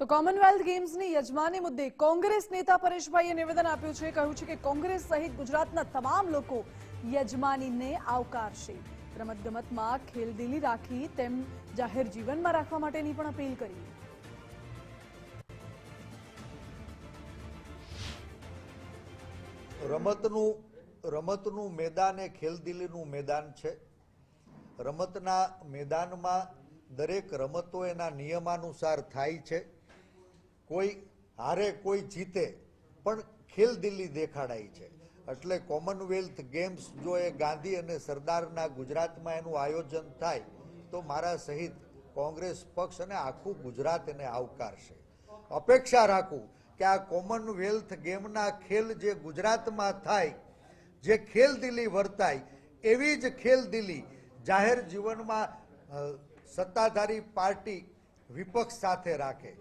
તો કોમનવેલ્થ ગેમ્સની યજમાની મુદ્દે કોંગ્રેસ નેતા પરેશભાઈએ નિવેદન આપ્યું છે. કહ્યું છે કે કોંગ્રેસ સહિત ગુજરાતના તમામ લોકો યજમાનીને આવકારશે. રમતગમતમાં ખેલદિલી રાખી તેમ જાહેર જીવનમાં રાખવા માટેની પણ અપીલ કરી. રમતનું રમતનું મેદાન એ ખેલદિલીનું મેદાન છે. રમતના મેદાનમાં દરેક રમતો એના નિયમાનુસાર થાય છે. કોઈ, હારે કોઈ જીતે, પણ ખેલ દિલ્હી દેખાડાય છે. એટલે કોમનવેલ્થ ગેમ્સ જો એ ગાંધી અને સરદારના ગુજરાતમાં એનું આયોજન થાય, તો મારા સહિત કોંગ્રેસ પક્ષ અને આખું ગુજરાત એને આવકારશે. અપેક્ષા રાખું કે આ કોમનવેલ્થ ગેમના ખેલ જે ગુજરાતમાં થાય, જે ખેલ દિલ્હી વર્તાય, એવી જ ખેલ દિલ્હી જાહેર જીવનમાં સત્તાધારી પાર્ટી વિપક્ષ સાથે રાખે.